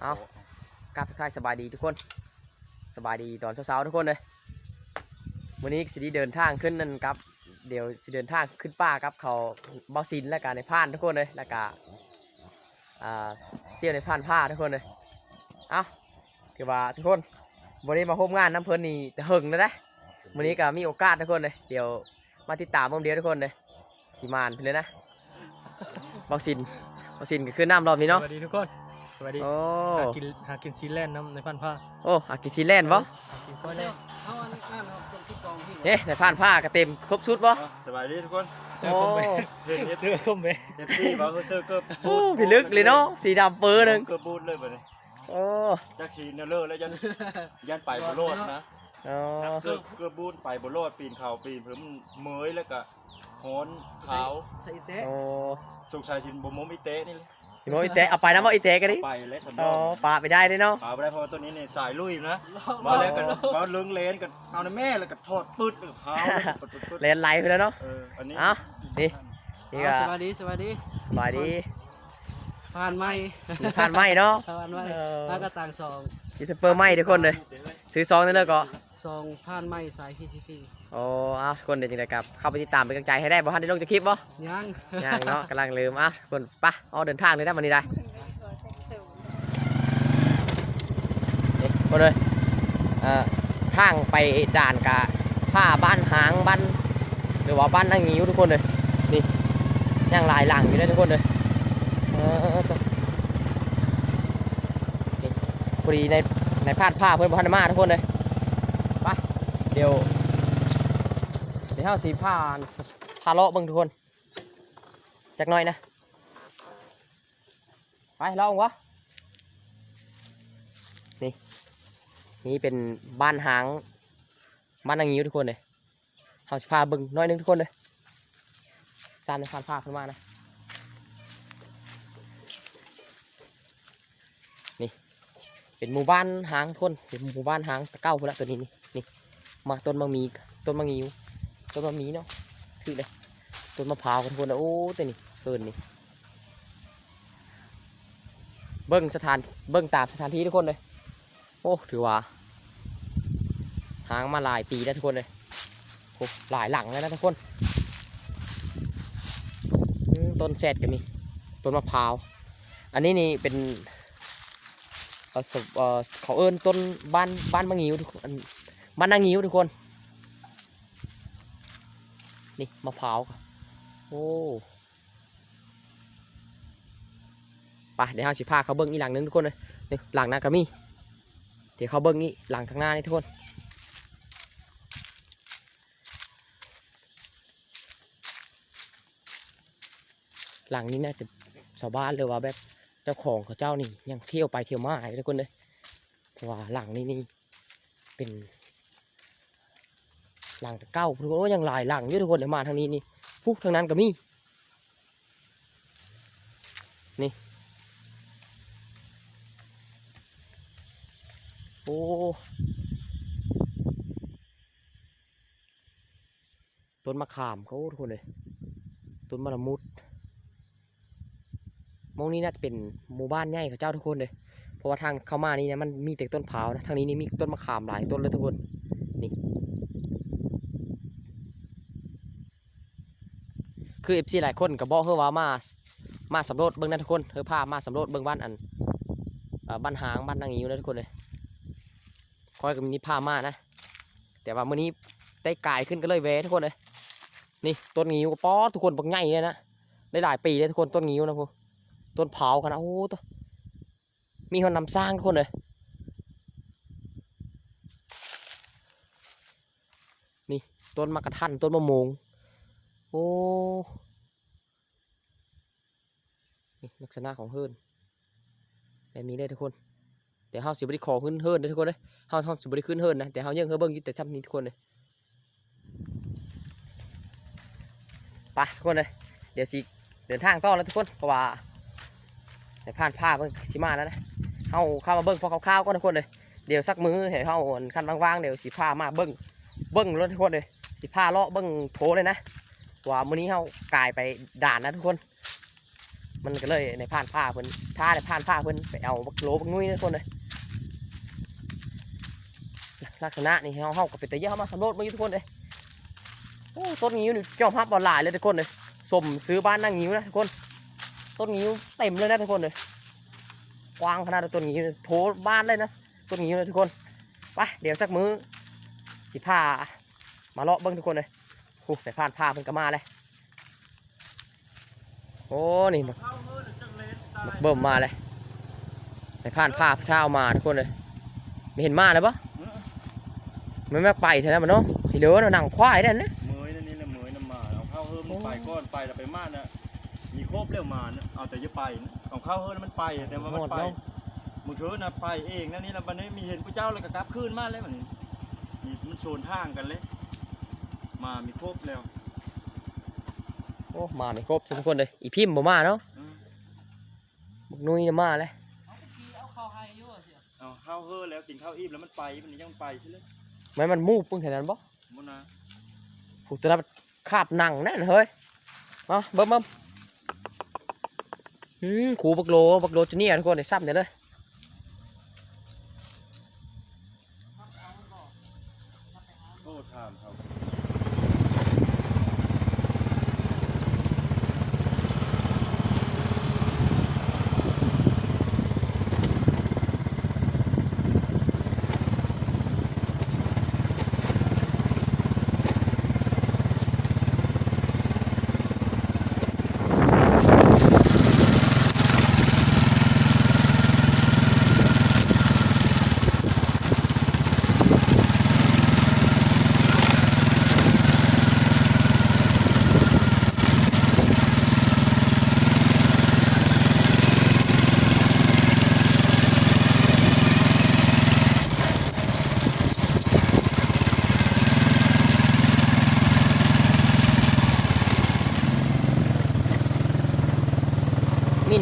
เอากราบทักทายสบายดีทุกคน สบายดีตอนเช้าๆทุกคนเลยวันนี้สิได้เดินทางขึ้นนั่นครับ เดี๋ยวสิเดินทางขึ้นป่าครับเขาเบาซินและการในพานทุกคนเลยและกาอ่าเจียวในพานผ้าทุกคนเลยเอาถือว่าทุกคนวันนี้มาพบงานน้ำเพลินนี่จะหึงแล้วนะวันนี้ก็มีโอกาสทุกคนเลยเดี๋ยวมาติดตามเพิ่มเดียวทุกคนเลยสีมานไปเลยนะเบาซินเบาซินก็คือน้ำรอบนี้เนาะสวัสดีทุกคน สวัสดีโอ้หากินหากินซีแลนด์น้ำในพันผ้าโอ้อากิชิแลนด์บ่หากินข้าวแน่เอาอันนั้นเอาตรงที่กองที่เฮ้ในผ่านผ้าก็เต็มครบชุดบ่สบายดีทุกคนเสื้อคอมเบเห็นเอฟเสื้อคอมเบเอฟซีบอกเขาเสื้อเกือบโอ้พี่ลึกเลยเนาะสีดำเปอร์หนึ่งเกือบบูทเลยแบบนี้โอ้จักสีเนเลอร์แล้วยันยันไปบนโลดนะอ๋อเสื้อเกือบบูทไปบนโลดปีนเขาปีนเพิ่มเมยแล้วก็โหนขาวใส่เตะโอ้สุกชายชินบมมอีเต้นี่เลยพี่ โมอีเตะเอาไปนะบ่อีเตะกันดิไปและสำรอ๋อองปลาไปได้ด้วยเนาะปาไปได้เพราะว่าตัวนี้เนี่ยสายลุยนะมาแล้วกันมาเลื้งเลนกันเอาในแม่แล้วก็ทอดปืดเท้าปึ๊ดปึ๊ดปึ๊ดเลนไหลไปแล้วเนาะเอออันนี้ เอ้านี่นี่ก็สวัสดีสวัสดีสบายดีผ่านไหมมีผ่านไหมเนาะ ผ่านไหมเออถ้ากระต่างสองยูทูบเบอร์ไหมทุกคนเลย ซื้อซองนั่นเลยก็สองผ่านไหมสายพีซีพี โอ้อ้าวทุกคนเดี๋ยวจังไดครับเข้าไปติดตามเป็นกำลังใจให้ได้บ่ทันได้ลงจากคลิปบ่ยังยังเนาะกำลังลืมอ้าวทุกคนไปะเอาเดินทางเลยได้มันนี้ได้นี่คนเลยเอ่อทางไปด่านกะผ้าบ้านหางบ้านหรือว่าบ้านนางงิ้วทุกคนเลยนี่ยังหลายหลังอยู่เลยทุกคนเลยเออตัวนี่พอดีในในพาดผ้าเพื่อนพันมาทุกคนเลยไปเดี๋ยวเดี๋ยวเท่าสีผ้าพาเลาะบิ่งทุกคนจักหน่อยนะ ไปเลาะวะนี่นี่เป็นบ้านหางบ้านนางงิ้วทุกคนเลยเฮาสิพาบิ่งน้อยนึงทุกคนเลยตามในพานผ้าขึ้นมานะนี่เป็นหมู่บ้านหางทุกคนเป็นหมู่บ้านหางตะเก้าพุ่นละตัวนี้นี่นี่มาต้นมะมีต้นมะงิ้ว ต้นมะมีเนาะคือเลยต้นมะพร้าวกันทุกคนนะโอ้แต่นี่เกินนี่เบิ้งสถานเบิ้งตามสถานที่ทุกคนเลย โอ้ถือว่าหางมาหลายปีแล้วทุกคนเลยโอ้หลายหลังแล้วนะทุกคนต้นแซดก็มีต้นมะพร้าว อันนี้นี่เป็นเขาเอิ้นต้นบ้านบ้านมะงิ้วทุกคนอันบ้านนางงิ้วทุกคน นี่มะพร้าวโอ้ไปเดี๋ยวเราสิพาเขาเบิ้งอีหลังนึงทุกคนเลยนี่หลังนั้นก็มีเดี๋ยวเขาเบิ้งอีหลังข้างหน้านี่ทุกคนหลังนี้น่าจะชาวบ้านหรือว่าแบบเจ้าของเขาเจ้านี่ยังเที่ยวไปเที่ยวมาอยู่ทุกคนเลยเพราะว่าหลังนี้นี่เป็น หลังเก้าทุกคนว่ายังหลายหลังอยู่ทุกคนเดี๋ยวมาทางนี้นี่พุกทางนั้นก็มีนี่โอ้ต้นมะขามเขาทุกคนเลยต้นมะละมุดมองนี้น่าจะเป็นหมู่บ้านใหญ่ของเจ้าทุกคนเลยเพราะว่าทางเข้ามานี่นี่ยมันมีแต่ต้นพร้านะทางนี้นี่มีต้นมะขามหลายต้นเลยทุกคน คือเอฟซีหลายคนก็บอกเฮาว่ามา มาสำรวจเบิ่งนะทุกคนเฮอพามาสำรวจเบิ่งบ้านอันอบ้านหางบ้านนางงิ้วนะทุกคนเลยคอยกับมินิพามานะ แต่ว่ามื้อนี้ได้กายขึ้นก็เลยแวทุกคนเลยนี่ต้นงิ้วก็ป๊อทุกคนบักใหญ่เลยนะได้หลายปีเลยทุกคนต้นงิ้วนะพวกต้นเผากันนะโอ้ตัวมีคนนำสร้างทุกคนเลยนี่ต้นมะกระทันต้นมะม่วงโอ้ นี่ลักษณะของเฮิรนแบบนี้เลยทุกคนเดี๋ยวเฮาสิบริขอขึ้นเฮิรนเด้ทุกคนเลยเฮาเฮาสิบริขึ้นเฮิรนนะแต่เฮายังเฮาเบิ่งอยู่แต่ซ้ำนี้ทุกคนเลยไปทุกคนเลยเดี๋ยวสิเดินทางต่อแล้วทุกคนเพราะว่าในผ่านผ้าเบิ่งสิมาแล้วนะเอาเข้ามาเบิ่งพอคร่าวๆก็ทุกคนเลยเดี๋ยวสักมือเห็นเขาคันว่างๆเดี๋ยวสิพามาเบิ่งเบิ่งรถทุกคนเลยสิพาเลาะเบิ่งโถเลยนะว่ามื้อนี้เขากลายไปด่านนะทุกคน มันก็เลยในผ่านผ้าเพิ่นท่าในผ่านผ้าเพิ่นไปเอาบักโลบักนุ้ยนะทุกคนเลยลักษณะนี่เฮาเฮาก็เป็นตะเยอะเฮามาสำรวจมาอยู่ทุกคนเลยโอ้ต้นงิ้วนี่เจ้าฮับออนไลน์เลยทุกคนเลยสมซื้อบ้านนั่งงิ้วนะทุกคน ต้นงิ้วเต็มเลยนะทุกคนเลยกว้างขนาดต้นงิ้วโถบ้านเลยนะต้นงิ้วเลยทุกคนไปเดี๋ยวสักมื้อสิพามาเลาะเบิ้งทุกคนเลยโอ้แต่ผ่านผ้าเพิ่นก็มาเลย โอ้นี่บักเข้ามือจังเลนตายเบิ่มมาเลยแต่ผ่านผ้าพระเท้ามาทุกคนเลยไม่เห็นมาเลยปะไม่แม่ไปเท่านั้นมันเนาะทีเหลือเนาะหนังควายนั่นนะเมยนั่นนี่แหละเมยน้ำมาเอาเข้าเฮิร์มันไปก้อนไปแต่ไปมาน่ะมีครบเร็วมานะเอาแต่จะไปนะเอาเข้าเฮิร์มันไปแต่ว่ามันไปมึงเถอะนะไปเองนั่นนี่แล้ววันนี้มีเห็นพระเจ้าเลยก็กลับคืนมาเลยมันนี่มีมันโซนทางกันเลย มามีครบแล้ว โอ้มาไม่ครบทุกคนเลยอีพิมพ์บ่มาเนาะอืมบักนุ้ยน่ะมาเลยเอาเข้าให้อยู่เสียเอาเข้าเฮิร์แล้วกินข้าวอิ่มแล้วมันไปมันยังไปใช่ไหมไม่มันมูกปึ้งแค่นั้นปะมุนะผูกตัวนั้นคาบหนังแน่นเฮ้ยมาเบิ่มเบิ่มอืมขู่บักโลบักโลจะเนี่ยทุกคนเลยซ้ำเดี๋ยวเลย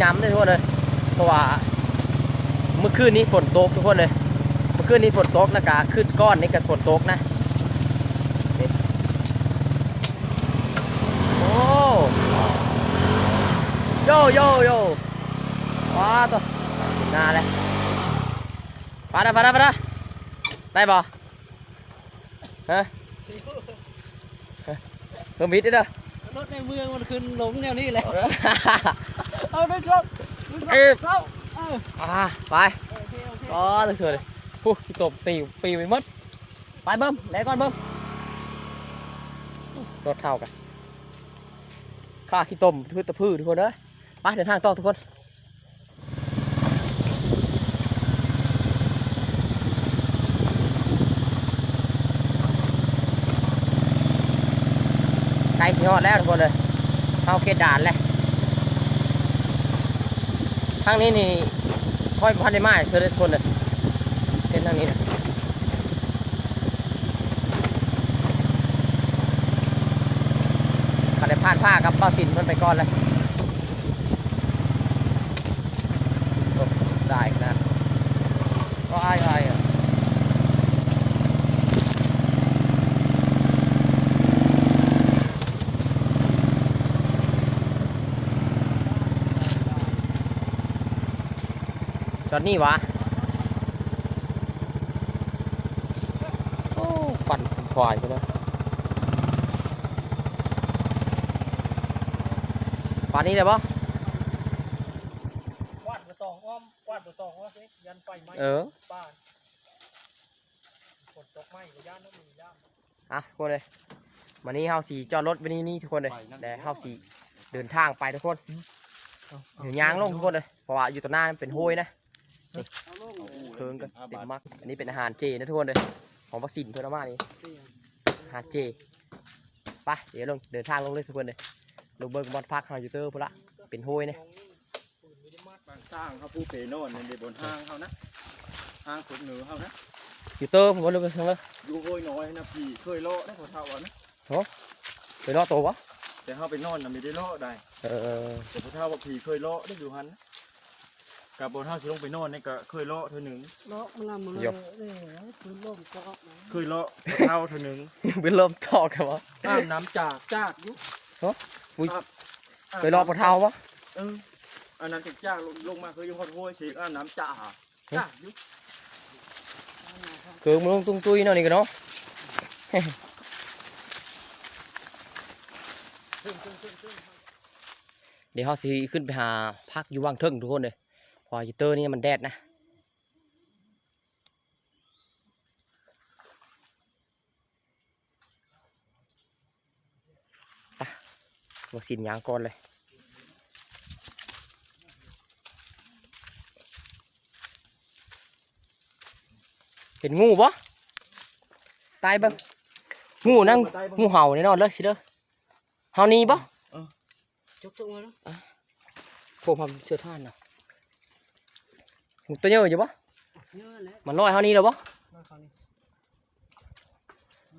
มีน้ำด้วยทุกคนเลยเพราะว่าเมื่อคืนนี้ฝนตกทุกคนเลยเมื่อคืนนี้ฝนตกนะกะขึ้นก้อนนี่ก็ฝนตกนะโอ้โยโยโยว้าตัวน่าเลยไปนะไปนะไปนะได้บ่ฮะเพิ่มมิดด้วยเด้อรถในเมืองมันขึ้นหลงแนวนี้แหละเอาด้วยครับเอ้ยเข้าเอออ่าไปโอเคโอเคก็เลยเถื่อนเลยปุ๊บตบตีปีไปหมดไปเบิ้มแล้วก่อนเบิ้มรถเท่ากันข้าขี้ต้มพืชตะพืชทุกคนเด้อไปเดินทางต่อทุกคนใกล้สิฮอดแล้วทุกคนเลยเข้าเขตด่านแล้ว ทางนี้นี่ค่อยพันได้มาเธอได้ทุกคนเลยเส้นทางนี้นะพันได้ผ่านผ้ากับป้าสินเพิ่นไปก่อนเลยโอ้สายนะก็อายอายอะจ อดนี่วะโอ้ปั่นเป็นควายไปแล้วป่านนี้เลยปะวาดบะตองอ้อมวาดบะตองว่าสิยันไฟไหม้เออบ้านฝนตกไหม้ก็ย่านน้ำมีย่านอะทุกคนเลยวันนี้เฮาสีจอดรถไว้นี่นี่ทุกคนเลยแต่เฮาสีเดินทางไปทุกคนเดี๋ยวยางลงทุกคนเลยเพราะว่าอยู่ตรงหน้ามันเป็นห้วยนะ เอาลงเคิงก็เต็มมากอันนี้เป็นอาหารเจนะทุกคนเลยของวัคซีนเพื่อนเอามานี่อาหารเจไปเดี๋ยวลงเดินทางลงเลยทุกคนเลยลงเบิร์กบอลพักเฮาอยู่เตอร์พุ่นละเป็นห้วยเนี่ยปืนไม่ได้มาดบางสร้างเขาผู้เปโน่นในบนห้างเขานะห้างสุดเหนือเขานะอยู่เตอร์ผมก็เลยไปทางเลยอยู่โวยน้อยนะพี่เคยโลได้พอเท่าอะนะไปรอดตัววะแต่เขาไปนอนน่ะไม่ได้โลได้เออแต่พอเท่าว่าพี่เคยโลได้อยู่หันนะ กับบนเท่าสิลงไปนอนนี่ก็เคยโลเท่านึงเลาะมันลำมันเลยเนี่ยปืนล่มก็นะเคยโลเท่าเท่านึงเป็นเริ่มทอกกันวะอาบน้ำจากจากอยุไปรอดปะเท้าวะเอออันนั้นจะจ้างลงลงมาคือยังขอโทษเสียอันน้ำจ่าจ้าอยู่เกิงมันลงตุ้งตุ้ยเนาะนี่ก็เนาะเดี๋ยวเขาสิขึ้นไปหาพักอยู่ว่างเทิงทุกคนเลยเพอยูเตอร์นี่มันแดดนะ ไปวัคซีนยางก่อนเลยเห็นงูปะตายเบ้างงูนั่งงูเห่าแน่นอนเลยสิเด้อเห่านี่ปะจุกจุกมาเนาะผมทำเสื้อท่านนะงู ตัวเยอะอยู่ปะเยอะแล้วมันลอยเห่านี่เหรอปะร้อยคราวนี้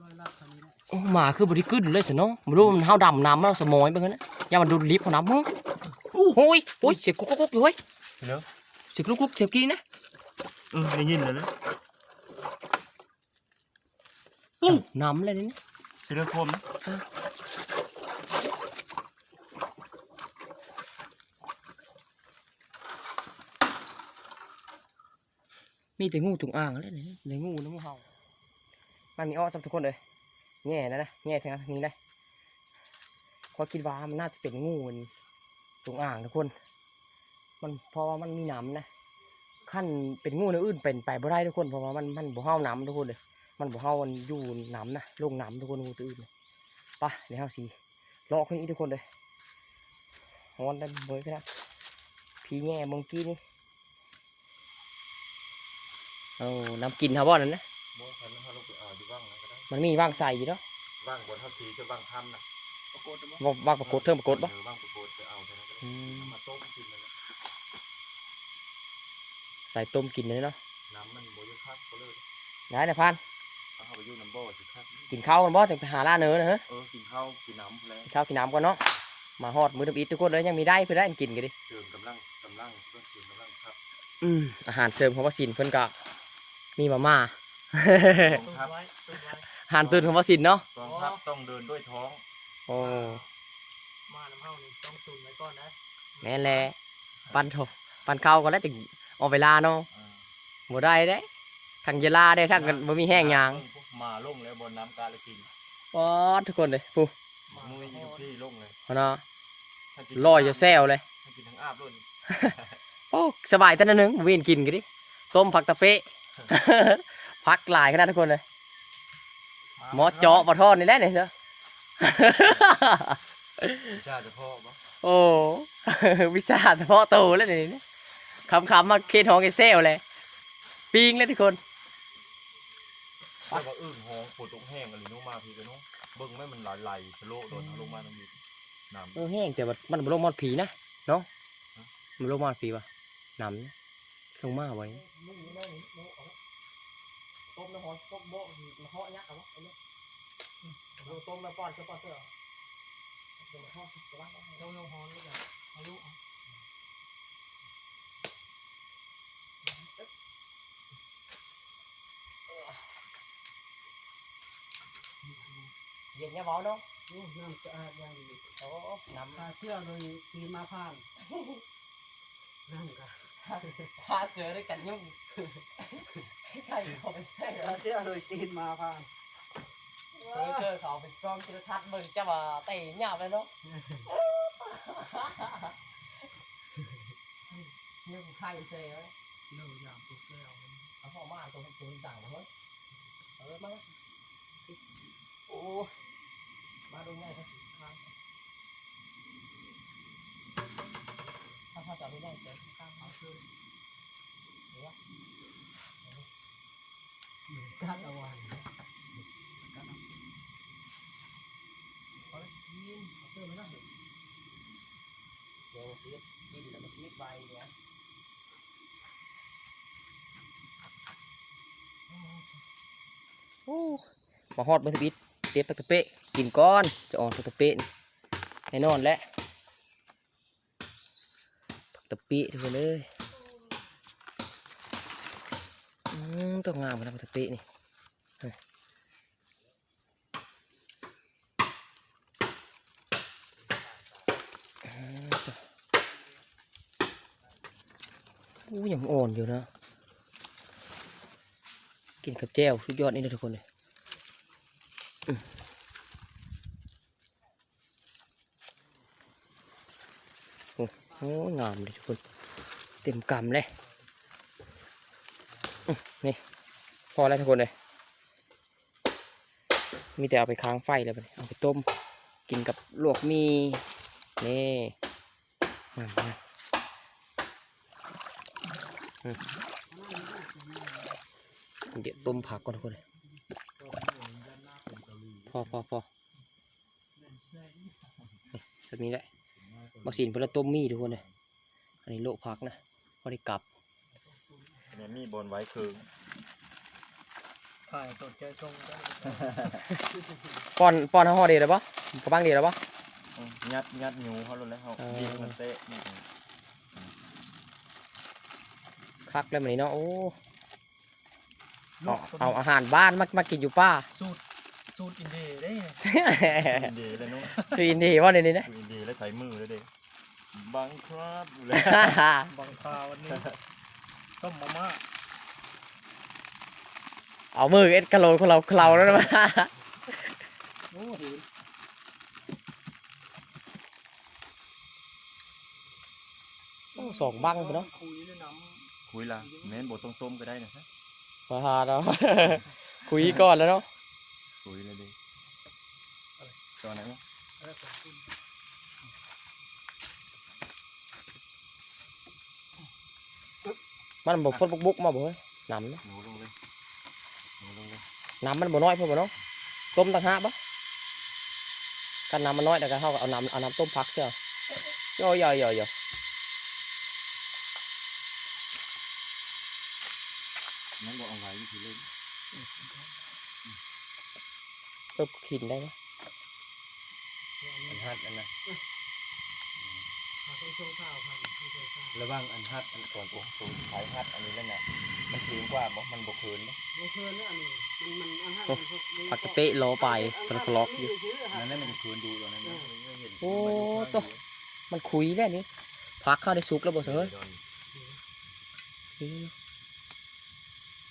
ร้อยลากคราวนี้แหละโอ้หมาคือบริกึนเลยสิเนาะไม่รู้มันเห่าดำน้ำแล้วสมอยไปงั้นนะอย่ามันดูดลิฟต์ของน้ำมึงโอ้ยโอ้ยเสียงกุ๊กกุ๊กกุ๊กอยู่เว้ยเนาะเสียงกุ๊กกุ๊กเสียงกี้นะเออได้ยินเลยนะน้ำเลยนี่เสียงคมนะ มีแต่งูจงอ่างเลยนี่ในงูน้ำเห่ามันมีอ้อสับทุกคนเลยแง่นะนะแง่ทางนี้เลยพราะคิดว่ามันน่าจะเป็นงูมันจงอ่างทุกคน มันเพราะว่ามันมีน้ำนะขั้นเป็นงูในอื่นเป็นไปบ่ได้ทุกคนเพราะว่ามันมันบ่เฮาน้ำทุกคนเลยมันบ่เฮามันอยู่น้ำนะลงน้ำทุกคนงูตัวอื่นไปะเดี๋ยวเฮาสิลอกคนนี้ทุกคนเลยฮอนได้เบยก็ได้พี่แง่เมงกี้นี่ เอาน้ำกินเขาบ่นั่นนะบ่ทันเขาลงไปเอาอยู่ว่างนะก็ได้มันมีว่างใส่อยู่เนาะว่างบนเท่าสีจะว่างทำนะปรากฏนะว่างว่างปรากฏเทิงปรากฏบ่ เออว่างปรากฏจะเอาไปนะก็ได้อืม เอามาต้มกินเลยนะใส่ต้มกินเลยเนาะน้ำมันโมยคักก็เลยได้นะพันเอาเข้าไปอยู่น้ำบ่อสิครับกินข้าวกันบ่ถึงไปหาล่าเนื้อนะฮะเออกินข้าวกินน้ำแล้วกินข้าวกินน้ำก่อนเนาะมาฮอดมื้อทำอิฐทุกคนเลยยังมีได้เพื่อได้กินกันดิ เติมกำลังกำลังเพื่อเติมกำลังครับ อืมอาหารเสริมของวัคซีนเพิ่นก็ มีมาม่ากองตุ้มทัพไว้ตุ้มไว้อาหารตื่นของวัคซีนเนาะกองทัพต้องเดินด้วยท้องโอ้มาน้ำเฮานี่ต้องตุนไว้ก่อนนะแม่นแหละปันโถปันข้าวก็แล้วถึงเอาเวลาเนาะอ่าบ่ได้เด้ทั้งเยลาได้ทั้งกันบ่มีแห้งหยางมาลงแล้วบนน้ำกาลกินป๊อดทุกคนเลยปูมุ้ยอยู่พี่ลงเลยเอาเนาะถ้ากินลอยอยู่แซวเลยถ้ากินทั้งอาบรุ่นโอ้สบายแต่นั้นหนึงเวียนกินกันดิต้มผักตะเปะ พักหลายขนาดทุกคนเลยหมอเจาะบ่ทอดนี่แหละเนี่ยเถอะชาติพ่อปะโอ้วิชาเฉพาะตัวแล้วนี่คำคำๆมาเคนฮองไอเซลเลยปิงเลยทุกคนแต่ว่าอึ่งหองปวดตรงแห้งอะไรนู้นมาพี่กันนู้นเบิ้งไม่มันไหลไหลๆสโลโดนเอาลงมาตรงนี้น้ำเออแห้งแต่ว่ามันบ่ลงมอดผีนะเนาะมันลงมอดผีวะน้ำ ลงมาไว้มึงนี่ได้นี่มึงเอาต้มแล้วหอมต้มโบะมาเหาะยักษ์เอาวะเอาเนี่ยอืมเอาต้มแล้วป้อนก็ป้อนเสื้อเดี๋ยวมาเหาะสิวะเอาเอาหอนเลยจ้ะเอาลูกเอาเย็นเนี่ยบอเนาะลูกน้ำสะอาดอย่างดีโอ้น้พาเชื่อโดยทีมาผ่านนั่นก็ำ พาเสือด้วยกันยุ่งใครเขาไปใช่พาเชื่อโดยทีมาผ่านเออเจอเขาเป็นกล้องจิรทัศน์มึงจะมาเตะหยาบเลยเนาะยุ่งใครเซ่เลยเลิกยามตุกแล้วเอาพ่อมาตัวตัวต่างนะเฮ้ยเออมาโอ้มาดูง่ายครับ ถ้าพ่อจะไม่ได้เจอข้างเขาคือเดี๋ยวกัดเอาไว้เขายินเขาเชื่อไหมนะเดี๋ยวเสียกินแล้วมันคิดไปเนี่ยโอ้มาฮอดเบอร์ทบิดเต็บตะเปะกินก้อนจะออกตะเปะแน่นอนแหละ ตะปะทุกคนเลยอืมต้องงามนะผักตะปะนี่อู้ยังอ่อนอยู่นะ กินกับแจ่วสุดยอดนี่เลยทุกคนเลยอืม โอ้งามเลยทุกคน เต็มกำเลยนี่ พอแล้วทุกคนเลย มีแต่เอาไปค้างไฟเลยบัดนี้เอาไปต้ม กินกับลวกมี นี่มามาอืมเดี๋ยวต้มผักก่อนทุกคนเลยพอพอพอแบบนี้แหละ บักสินเพื่อต้มหมีทุกคนเลยอันนี้โละผักนะพอได้กลับเนี่ยมีบนไว้คือถ่ายตดใจทรงได้ป้อนป้อนห่อเดียวเลยปะกระบังเดียวเลยปะยัดยัดหนูเขาลงแล้วเขาเออยิงมันเตะนี่คักเลยมันนี้เนาะโอ้ลูเอากตัวเอาอาหารบ้านมามากินอยู่ป้าสูตร สูตรอินเดียได้อินเดียเลยเนู้นสวีนดีว่าในนี้นะอินเดียแล้วใช้มือเลยเด็กบังครับอยู่เลยบางคาวันนี้ต้มมาม่าเอามือเอ็ดกะโหลกของเราเคลาแล้วนะโอ้เห็นโอ้สองบังไปเนาะคุยด้วยน้คุยละแม่นบทต้มๆก็ได้นะฮะมาหาเราคุยก่อนแล้วเนาะ คุยเลยเด็กตอนนั้นำแล้วก็กินมันบอกฟดบุกบุกมาบ่เฮ้ยน้ำนะหนูลงเลยหนูลงเลยน้ำมันบ่น้อยเพิ่นบ่เนาะต้มต่างหากบ่กันน้ำมันน้อยแต่ก็เท่ากับเอาน้ำเอาน้ำต้มพักเสียย่อย่อย่อย่อ นั่นบอกเอาไว้วิธีเล่น ปึ๊บขินได้เนาะอันฮัดอันนะหาคนชงข้าวครับที่เคยข้าวระวังอันฮัดอันก่อนตัวตัวท้ายฮัดอันนี้นั่นน่ะมันคืนกว่าบอกมันบกคืนนะโอเคเนี่ยอันนี้มันมันอันห้ามันพวกมันผักกะเตะโลไปมันก็ล็อกอยู่นั่นนั่นมันจะคืนดูตอนนั้นนะไม่เห็นโอ้ตัวมันคุยแล้วนี่พักเข้าได้ซุกแล้วบ่เฮ้ย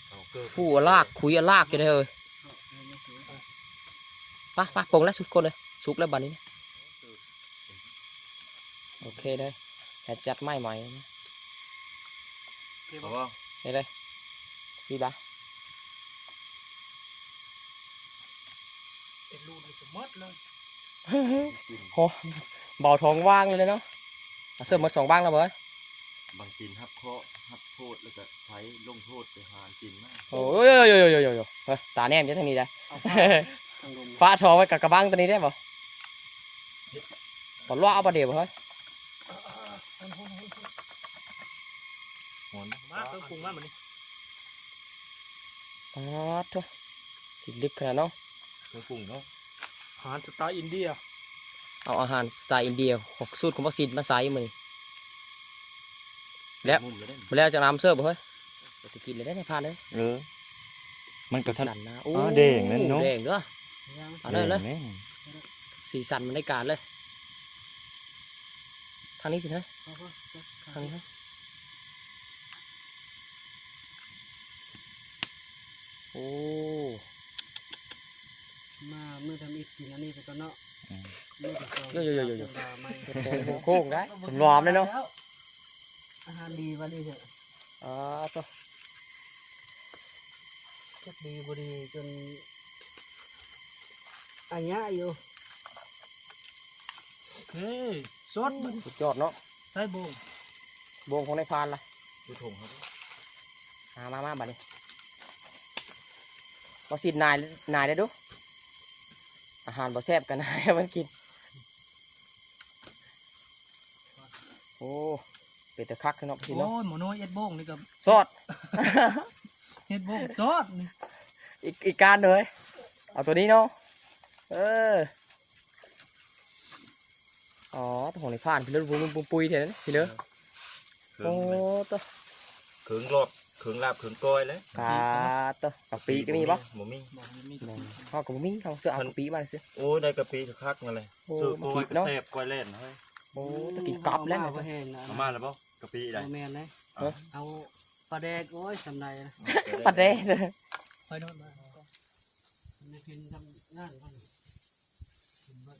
เอาเกิดผู้เอาลากคุยเอาลากอยู่เลย เฮ้ยไปไปปลงแล้วสุดคนเลยซุกแล้วบัดนี้นะโอเคเลยแค่จัดไม้ใหม่นะเพราะว่านี่เลยพี่บ้าเป็นรูดเลยจะมดเลยโหเบาท้องว่างเลยเนาะเอาเสื้อหมาสองบ้างแล้วเว้ยบางกินฮับเคราะห์ฮับโทษแล้วก็ใช้ลงโทษไปหารกินมากโอ้ยโยโยโยโยโยเฮ้ยตาแนมจะทางนี้ได้เอาทางลม ฟ้าทองไว้กับกระบังตัวนี้ได้ป่ะบอลว่าเอาประเดี๋ยวเฮ้ยหอนมาเครื่องปรุงมาเหมือนนี้อ๋อทุกติดลึกขนาดเนาะเครื่องปรุงเนาะอาหารสไตล์อินเดีย เอาอาหารสไตล์อินเดียหกสูตรของวัคซีนมาใส่มือนี้แล้วมุมเลยได้มาแล้วจะน้ำเสิร์ฟบ่เฮ้ยจะกินเลยได้ในพานเลยเออมันก็ทันนั่นนะอ๋อแดงนั่นเนาะแดงเด้อ ยังเอาเลยเลยแม่งสีสันมันได้การเลย ทางนี้สิเฮ้ยเอาพอทางนี้เฮ้ยโอ้มาเมื่อทำอีกกินอันนี้ไปก่อนเนาะโยโยโยโยโยไม่โค้งได้ผมรอมเลยเนาะอาหารดีวันนี้เถอะอ๋อตัวก็ดีบุดีจน อันเนี้ยอยู่เฮ้ยสดสุดยอดเนาะใส่โบงบวงของในพานล่ะดูถงครับมามามาบัดนี้บอสินนายนายได้ดู อาหารบ่แซ่บกันนายให้มันกิน โอ้เป็นตะคักเนาะพี่โอ้เนาะยหมอน้อยเอ็ดโบงนี่กับซอดเอ็ดโบงซอดนี่อีกอีกการเลยเอาตัวนี้เนาะ เออ อ๋อตัวของในพานพี่เลือดบุ้มปุ้มปุยเท่านั้นพี่เลือเครื่โอ้องตัวเครื่องรอบเครื่องลาบเครื่องก้อยเลยกาตัวกะปิก็มีปะบ่มีบอกมันมีข้าวกับมีข้าวเสื้อเอากะปิมาสิโอ้ได้กะปิคักมาเลยโอ้ซื้อมาโก้กินเนาะแซ่บก้อยเล่นเฮ้ยโอ้ตะกินกลับแล้วเอานะมาเห็นนะเอามาแล้วบ่กะปิได้เอาแม่นเลยเอาปลาแดกโอ้ยสำไรนะปัดเด้ไปโน่นมาในกินทำงานกันกินเบิด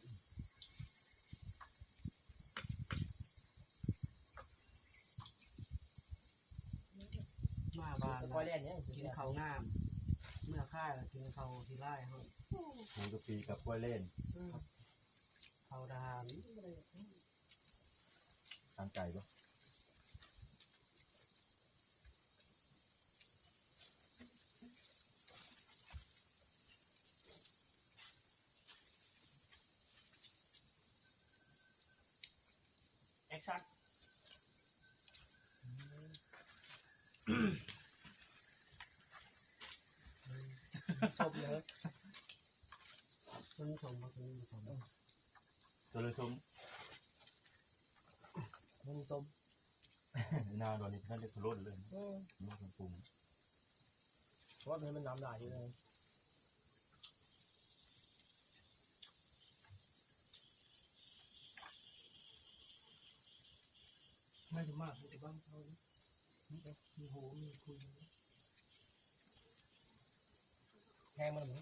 มาบ้าน คอยเล่น เนี่ยกินข้าวงาม เมื่อค่ายกินข้าวที่ไร่เฮาหมูกะปีกับกล้วยเล่นข้าวทหารทางไก่ปะแอคชั่น จบเลยคุณชมมาคุณชมตัวเลยชมคุณชมนาตอนนี้ท่านได้ทะลุเลยมันเป็นปุ่มว่าเนมันน้ำลายอยู่เลยไม่ถึงมากแต่บ้างเขามีหูมีคุย แทงมันเหมือน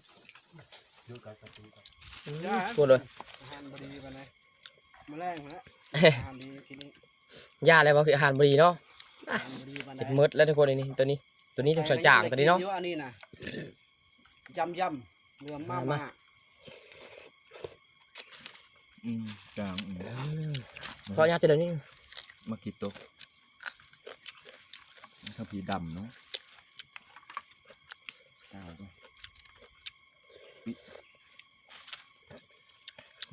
เยอะไก่กระตูกับพูดเลยอาหารบดีไปเลยมาแรงแล้วอาหารดีทีนี้ยาอะไรวะคืออาหารบดีเนาะอาหารบดีไปเห็ดมืดแล้วทุกคนอันนี้ตัวนี้ ตัวนี้ต้องใส่จางตัวนี้เนาะอันนี้นะยำยำเรือมามามาอืมจางอืมเพราะยาตัวนี้มากิดตกถ้าผีดำเนาะเจ้าด้ว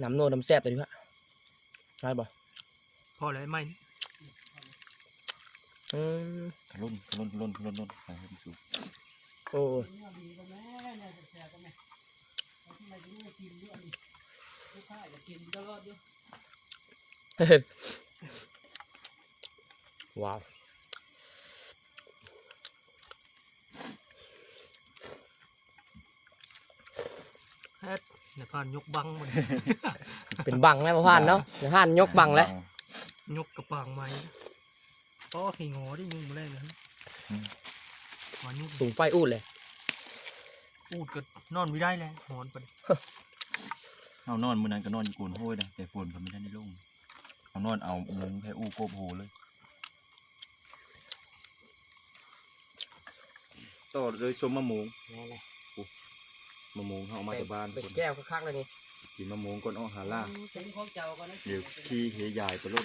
น้ำโนน้ำแซ่บตัวนี้ฮะใช่ป่ะพอแล้วไม่อืมทะลุนทะลุนทะลุนทะลุนทะลุนไปให้มันสูงโอ้ยเนี่ยดีก็แม่เนี่ย แซ่บก็แม่แล้วทำไมถึงไม่กินเยอะนี่ลูกค้าจะกินตลอดอยู่ว้าวในการยกบังมันเป็นบังแล้วพ่อพานเนาะเดี๋ยวพานยกบังแล้วยกกระปางไม้ก็ขี้งอที่ยุ่งมาแรกเลยมายุ่งสูงไฟอูดเลยพูดก็นอนไม่ได้แล้วหอนไปเอานอนมื้อนั้นก็นอนอยู่โกนโห้ยนะแต่ฝนก็ไม่ได้ในร่มเอานอนเอามุ้งแค่อู้โกบโหเลยต่อเลยชมมะม่วง มะม่วงเขาเอามาจากบ้านเป็นคนแก้วคักๆเลยนี่กินมะม่วงก่อนออกหาล่าเป็นของเจ้าก็นะเดี๋ยวขี้เหยใหญ่ไปรถ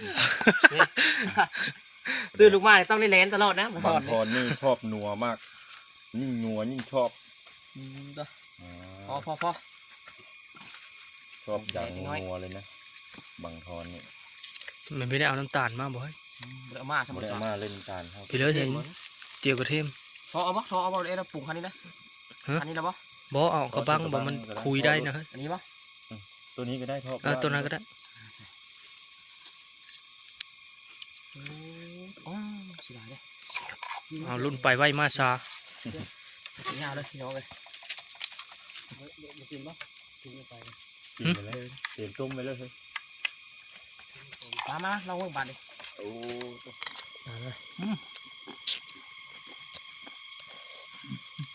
ซื้อลูกไม้ต้องได้เลนตลอดนะมาบาทองดพรนี่ชอบนัวมาก ยิ่งนัวยิ่งชอบพอพอพอชอบอย่างแดงน้อยนัวเลยนะบางทอนนี่มันไม่ได้เอาน้ำตาลมาบ่อยเดี๋ยวเอามาสไม่มุนได้ไพรเอามาเล่นการครับพี่เลิศเห็นเจียวกระเทียมทอเอาบ่ทอเอาบ่เอ้เราปรุงคันนี้นะฮะคันนี้นะบ่ บ่เอากระบังบ่มันคุยได้นะฮะอันนี้บ่ตัวนี้ก็ได้ชอบเออตัวนั้นก็ได้อืมอ๋อสิได้เลยเอารุ่นไปไหวมาซายาวเลยพี่น้องเลยมากินปะกินไปกินไปเลยเตรียมต้มไปเลยเฮ้ยมามาลองเบิ่งบาดดิโอ้มาเลย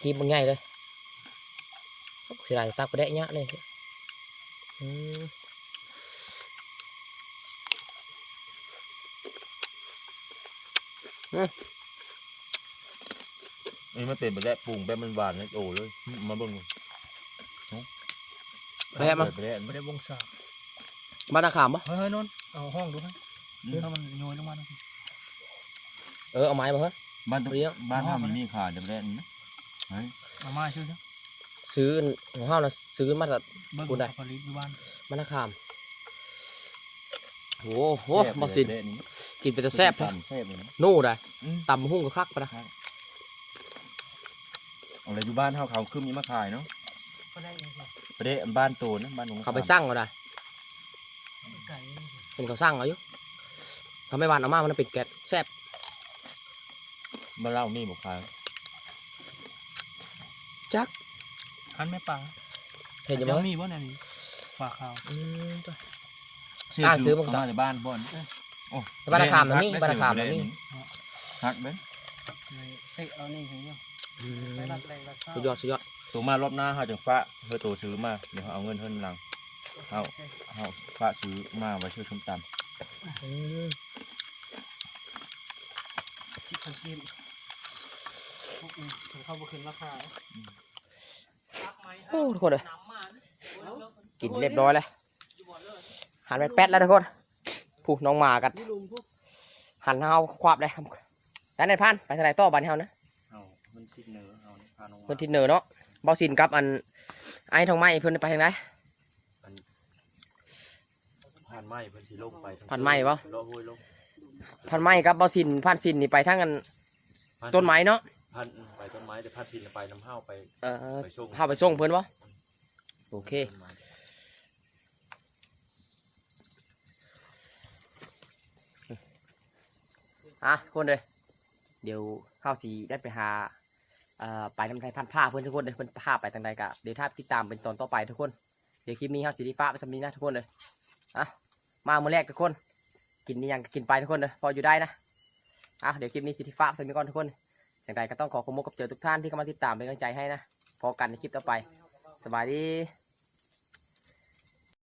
กีบมันใหญ่เลย สิได้ตักไปได้เนี้ยเลยอืมนี่มันเต็มไปแล้วปรุงแบบมันหวานเลยโอ้เลยมาเบิ่งแบบมาไปแล้วไม่ได้วงศาบ้านนาขามปะเฮ้ยนนเอาห้องดูให้ถ้ามันโยนลงมานะเออเอาไม้มาเฮ้ยบ้านเลี้ยงบ้านทำมันมีขาเดี๋ยวแล้วนี่นะเฮ้ยเอามาชื่อจ้ะ ซื้อของห้านะซื้อมาจากเบิ้งกูได้ผลิตอยู่บ้านบ้านนาขามโอ้โหบอสินแซ่บเลยกินไปแต่แซ่บแซ่นะบแซ่บเลยนะนู่นได้อืมตำหุ้งก็คักไปนะเอาอะไรอยู่บ้านเฮาเขาขึ้นมีมาขายเนาะก็ได้ยังไงไปได้บ้านโตนะบ้านหลวงเขาไปสั่งก็ได้ไก่เห็นเขาสั่งเอาอยู่เขาไม่หวานเอามามันเป็นแก๊สแซ่บบ้านเรามีบอกขายจัก หันแม่ป่าเห็นยังยัไงงมีบ่เนี่ยนี่ปลาขาวอืมจ้ะเสื้ออ่าชูซื้อมาเอามาจากบ้านบ่อนโอ้บ้านนาขามมันมีบ้านนาขามมันมีขหักเด้เฮ้ยเอานี่เห็นยังไปรับแรงรับข้าวสุดยอดสุดยอดตัวมารอบหน้าเฮาจังฟ้าเฮ้ยตัวซื้อมาเดี๋ยวเอาเงินเพิ่นหลังเฮาเฮาฟ้าซื้อมาไว้ช่วยชุมตำชิคกี้พายพวกนี้ถึงเข้าบุคืนราคา โอ้ทุกคนเลยกินเรียบร้อยเลยหันไปแป๊ดแล้วทุกคนผู้น้องหมากัดนี่ลุงพวกหันเฮาควาบเลยด้านในพันไปทางไหนต่อบ้านเฮานะเอาเพิ่นคิดเนื้อเอานี่พาน้องเพิ่นทิศเหนือเนาะเบาสินกับอันไอ้ทองไม้เพิ่นไปทางไหนผ่านไม้เพิ่นสิลงไปผ่านไม้บ่เลาะห้วยลงพันไม้กับเบาสินพันสินนี่ไปทางอันผ่าต้นไม้เนาะ พันไปต้นไม้เดี๋ยวพันทินไปน้ำห้าวไปเออไปส่งเฮาไปส่งเพิ่นบ่โอเค ต้นไม้อะทุกคนเลยเดี๋ยวเข้าสีได้ไปหาเอ่อไปทำไทยพันผ้าเพื่อนทุกคนเลยเพื่อนผ้าไปทางใดกะเดี๋ยวถ้าติดตามเป็นตอนต่อไปทุกคน เดี๋ยวคลิปนี้เข้าสีฟ้าไปทำนี้นะทุกคนเลยอะมาเมื่อแรกทุกคน กินนี่ยังก็กินไปทุกคนเลยพออยู่ได้นะอะเดี๋ยวคลิปนี้สีฟ้าไปทำนี้ก่อนทุกคน อย่างไรก็ต้องขอขอบคุณกับเจอทุกท่านที่เข้ามาติดตามเป็นกำลังใจให้นะพอกันในคลิปต่อไป สบายดี